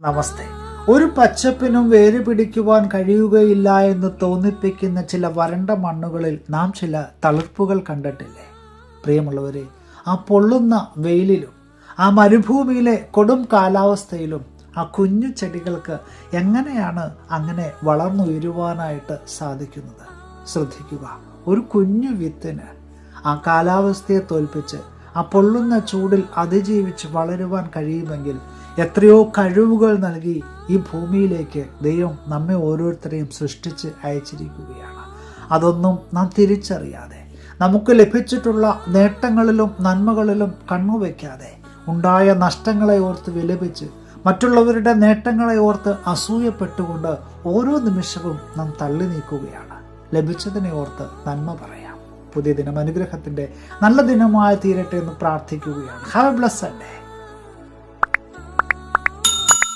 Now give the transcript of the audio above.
നമസ്തേ. ഒരു പച്ചപ്പിനും വേര് പിടിക്കുവാൻ കഴിയുകയില്ല എന്ന് തോന്നിപ്പിക്കുന്ന ചില വരണ്ട മണ്ണുകളിൽ നാം ചില തളിർപ്പുകൾ കണ്ടിട്ടില്ലേ? പ്രിയമുള്ളവരെ ആ പൊള്ളുന്ന വെയിലിലും ആ മരുഭൂമിയിലെ കൊടും കാലാവസ്ഥയിലും ആ കുഞ്ഞു ചെടികൾക്ക് എങ്ങനെയാണ് അങ്ങനെ വളർന്നുയരുവാനായിട്ട് സാധിക്കുന്നത്? ശ്രദ്ധിക്കുക. ഒരു കുഞ്ഞു വിത്തിന് ആ കാലാവസ്ഥയെ തോൽപ്പിച്ച് ആ പൊള്ളുന്ന ചൂടിൽ അതിജീവിച്ച് വളരുവാൻ കഴിയുമെങ്കിൽ എത്രയോ കഴിവുകൾ നൽകി ഈ ഭൂമിയിലേക്ക് ദൈവം നമ്മെ ഓരോരുത്തരെയും സൃഷ്ടിച്ച് അയച്ചിരിക്കുകയാണ്. അതൊന്നും നാം തിരിച്ചറിയാതെ നമുക്ക് ലഭിച്ചിട്ടുള്ള നേട്ടങ്ങളിലും നന്മകളിലും കണ്ണുവെക്കാതെ ഉണ്ടായ നഷ്ടങ്ങളെ ഓർത്ത് വിലപിച്ച് മറ്റുള്ളവരുടെ നേട്ടങ്ങളെ ഓർത്ത് അസൂയപ്പെട്ടുകൊണ്ട് ഓരോ നിമിഷവും നാം തള്ളി നീക്കുകയാണ് ലഭിച്ചതിനെ ഓർത്ത് നന്മ പറയാം പുതിയ ദിനം അനുഗ്രഹത്തിന്റെ നല്ല ദിനമായി തീരട്ടെ എന്ന് പ്രാർത്ഥിക്കുകയാണ്. Have A bless day